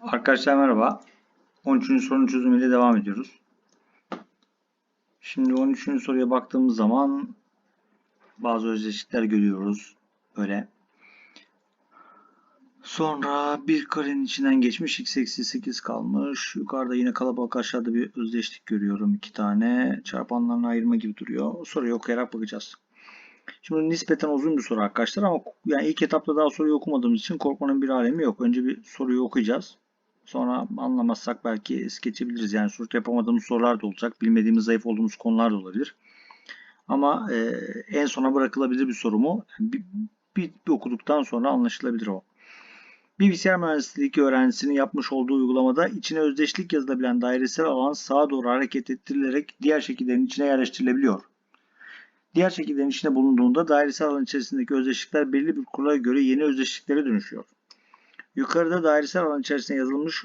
Arkadaşlar merhaba. 13. sorunun çözümüyle devam ediyoruz. Şimdi 13. soruya baktığımız zaman bazı özdeşlikler görüyoruz. Böyle. Sonra bir karenin içinden geçmiş x eksi 8 kalmış. Yukarıda yine kalabalık aşağıda bir özdeşlik görüyorum. iki tane çarpanlarını ayırma gibi duruyor. Soruyu okuyarak bakacağız. Şimdi nispeten uzun bir soru arkadaşlar ama yani ilk etapta daha soruyu okumadığımız için korkmanın bir alemi yok. Önce bir soruyu okuyacağız. Sonra anlamazsak belki es geçebiliriz. Yani sonuçta yapamadığımız sorular da olacak. Bilmediğimiz, zayıf olduğumuz konular da olabilir. Ama e, en sona bırakılabilir bir soru mu? Bir, bir, bir okuduktan sonra anlaşılabilir o. Bir bilgisayar mühendisliği öğrencisinin yapmış olduğu uygulamada içine özdeşlik yazılabilen dairesel alan sağa doğru hareket ettirilerek diğer şekillerin içine yerleştirilebiliyor. Diğer şekillerin içinde bulunduğunda dairesel alan içerisindeki özdeşlikler belli bir kurala göre yeni özdeşliklere dönüşüyor. Yukarıda dairesel alan içerisinde yazılmış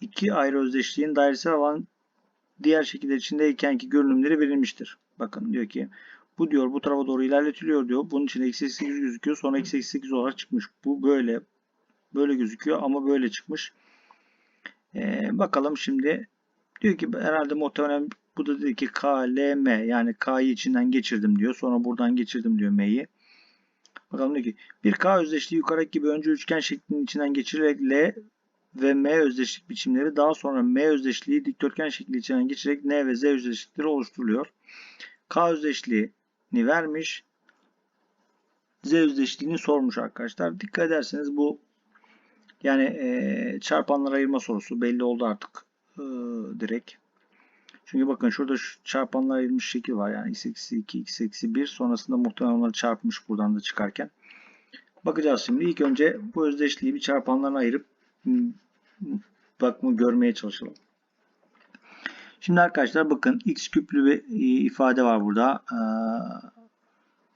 iki ayrı özdeşliğin dairesel alan diğer şekiller içindeykenki görünümleri verilmiştir. Bakın diyor ki bu diyor bu tarafa doğru ilerletiliyor diyor. Bunun için eksi 8 gözüküyor. Sonra eksi 8 olarak çıkmış. Bu böyle böyle gözüküyor ama böyle çıkmış. Ee, bakalım şimdi diyor ki herhalde muhtemelen bu da dedi ki K, L, M yani K'yı içinden geçirdim diyor. Sonra buradan geçirdim diyor M'yi. Bakalım diyor ki bir K özdeşliği yukarıdaki gibi önce üçgen şeklinin içinden geçirerek L ve M özdeşlik biçimleri daha sonra M özdeşliği dikdörtgen şekli içinden geçirerek N ve Z özdeşlikleri oluşturuluyor. K özdeşliğini vermiş. Z özdeşliğini sormuş arkadaşlar. Dikkat ederseniz bu yani e, çarpanlara ayırma sorusu belli oldu artık e, direkt. Çünkü bakın şurada şu çarpanlar ayırmış şekil var. Yani x eksi 2, x eksi 1. Sonrasında muhtemelen onları çarpmış buradan da çıkarken. Bakacağız şimdi. İlk önce bu özdeşliği bir çarpanlarına ayırıp bakımı görmeye çalışalım. Şimdi arkadaşlar bakın x küplü bir ifade var burada. Ee,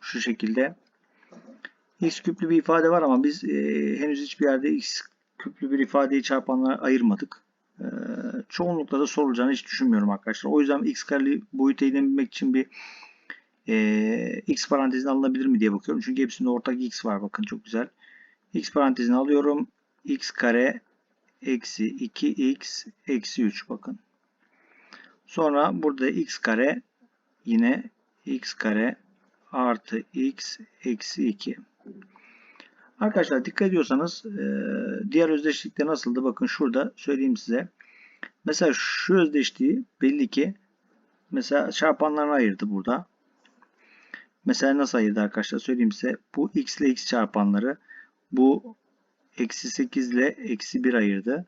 şu şekilde. x küplü bir ifade var ama biz e, henüz hiçbir yerde x küplü bir ifadeyi çarpanlara ayırmadık. Ee, çoğunlukla da sorulacağını hiç düşünmüyorum arkadaşlar. O yüzden x kareli boyutu edebilmek için bir e, x parantezini alınabilir mi diye bakıyorum. Çünkü hepsinde ortak x var. Bakın çok güzel. x parantezini alıyorum. x kare eksi 2x eksi 3 bakın. Sonra burada x kare yine x kare artı x eksi 2. Arkadaşlar dikkat ediyorsanız diğer özdeşlikte nasıldı? Bakın şurada söyleyeyim size. Mesela şu özdeşliği belli ki mesela çarpanlarına ayırdı burada. Mesela nasıl ayırdı arkadaşlar söyleyeyim size. Bu x ile x çarpanları bu eksi 8 ile eksi 1 ayırdı.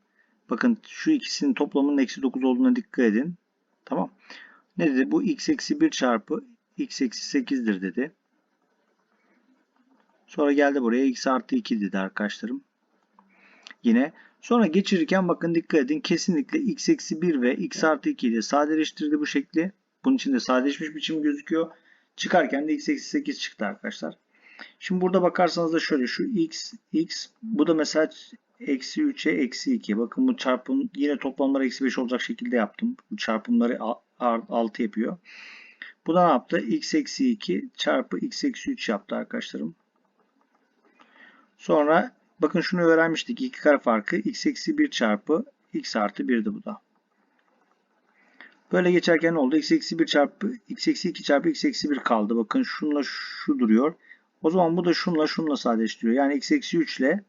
Bakın şu ikisinin toplamının eksi 9 olduğuna dikkat edin. Tamam. Ne dedi? Bu x eksi 1 çarpı x eksi 8'dir dedi. Sonra geldi buraya x artı 2 dedi arkadaşlarım. Yine sonra geçirirken bakın dikkat edin kesinlikle x eksi 1 ve x artı 2 ile sadeleştirdi bu şekli. Bunun içinde sadeleşmiş biçim gözüküyor. Çıkarken de x eksi 8 çıktı arkadaşlar. Şimdi burada bakarsanız da şöyle şu x, x bu da mesela eksi 3'e eksi 2. Bakın bu çarpım yine toplamları eksi 5 olacak şekilde yaptım. Bu çarpımları 6 yapıyor. Bu da ne yaptı? x eksi 2 çarpı x eksi 3 yaptı arkadaşlarım. Sonra bakın şunu öğrenmiştik. İki kare farkı x eksi 1 çarpı x artı 1'di bu da. Böyle geçerken ne oldu? x eksi 1 çarpı x eksi 2 çarpı x eksi 1 kaldı. Bakın şunla şu duruyor. O zaman bu da şunla şunla sadeleştiriyor. Yani x eksi 3 ile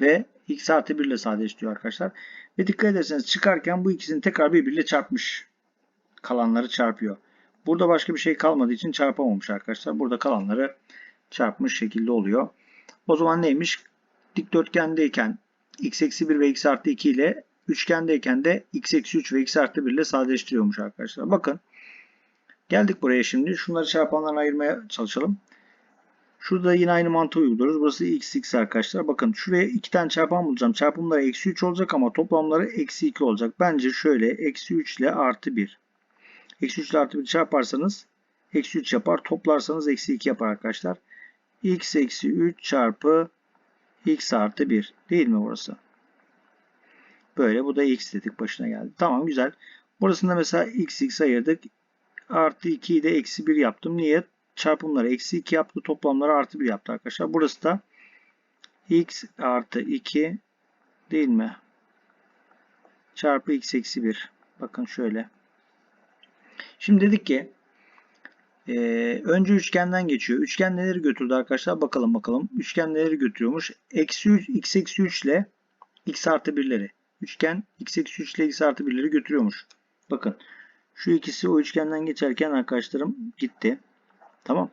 ve x artı 1 ile sadeleştiriyor arkadaşlar. Ve dikkat ederseniz çıkarken bu ikisini tekrar birbiriyle çarpmış. Kalanları çarpıyor. Burada başka bir şey kalmadığı için çarpamamış arkadaşlar. Burada kalanları çarpmış şekilde oluyor. O zaman neymiş? Dikdörtgendeyken x eksi 1 ve x artı 2 ile üçgendeyken de x eksi 3 ve x artı 1 ile sadeleştiriyormuş arkadaşlar. Bakın geldik buraya şimdi. Şunları çarpanlarına ayırmaya çalışalım. Şurada yine aynı mantığı uyguluyoruz. Burası x x arkadaşlar. Bakın şuraya iki tane çarpan bulacağım. Çarpımları eksi 3 olacak ama toplamları eksi 2 olacak. Bence şöyle eksi 3 ile artı 1. Eksi 3 ile artı 1 çarparsanız eksi 3 yapar. Toplarsanız eksi 2 yapar arkadaşlar x eksi 3 çarpı x artı 1 değil mi burası? Böyle bu da x dedik başına geldi. Tamam güzel. Burasında mesela x x ayırdık. Artı 2'yi de eksi 1 yaptım. Niye? Çarpımları eksi 2 yaptı. Toplamları artı 1 yaptı arkadaşlar. Burası da x artı 2 değil mi? çarpı x eksi 1. Bakın şöyle. Şimdi dedik ki e, önce üçgenden geçiyor. Üçgen neleri götürdü arkadaşlar? Bakalım bakalım. Üçgen neleri götürüyormuş? Eksi 3, x eksi 3 ile x artı 1'leri. Üçgen x eksi 3 ile x artı 1'leri götürüyormuş. Bakın. Şu ikisi o üçgenden geçerken arkadaşlarım gitti. Tamam.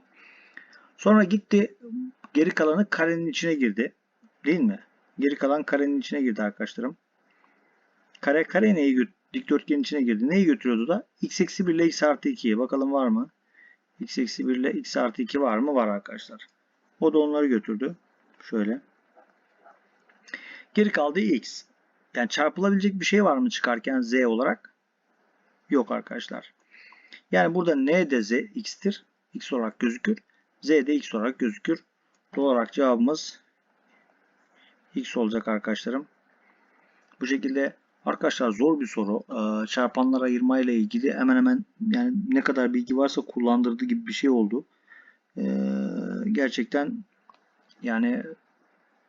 Sonra gitti. Geri kalanı karenin içine girdi. Değil mi? Geri kalan karenin içine girdi arkadaşlarım. Kare kare neyi dikdörtgenin içine girdi. Neyi götürüyordu da? x eksi 1 ile x artı 2'ye. Bakalım var mı? X eksi 1 ile x artı 2 var mı? Var arkadaşlar. O da onları götürdü. Şöyle. Geri kaldı x. Yani çarpılabilecek bir şey var mı çıkarken z olarak? Yok arkadaşlar. Yani burada n de z x'tir. x olarak gözükür. z de x olarak gözükür. Doğal olarak cevabımız x olacak arkadaşlarım. Bu şekilde arkadaşlar zor bir soru. Ee, Çarpanlar ayırma ile ilgili hemen hemen yani ne kadar bilgi varsa kullandırdığı gibi bir şey oldu. Ee, Gerçekten yani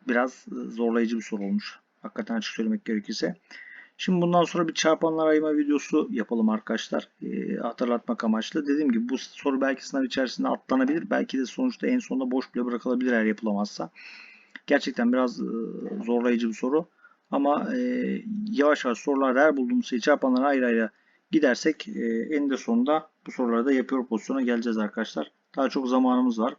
biraz zorlayıcı bir soru olmuş. Hakikaten açık söylemek gerekirse. Şimdi bundan sonra bir çarpanlar ayırma videosu yapalım arkadaşlar. Ee, hatırlatmak amaçlı. Dediğim gibi bu soru belki sınav içerisinde atlanabilir. Belki de sonuçta en sonunda boş bile bırakılabilir eğer yapılamazsa. Gerçekten biraz e, zorlayıcı bir soru. Ama e, yavaş yavaş sorular her bulduğumuz şeyi çarpanlara ayrı ayrı gidersek e, eninde sonunda bu soruları da yapıyor pozisyona geleceğiz arkadaşlar. Daha çok zamanımız var.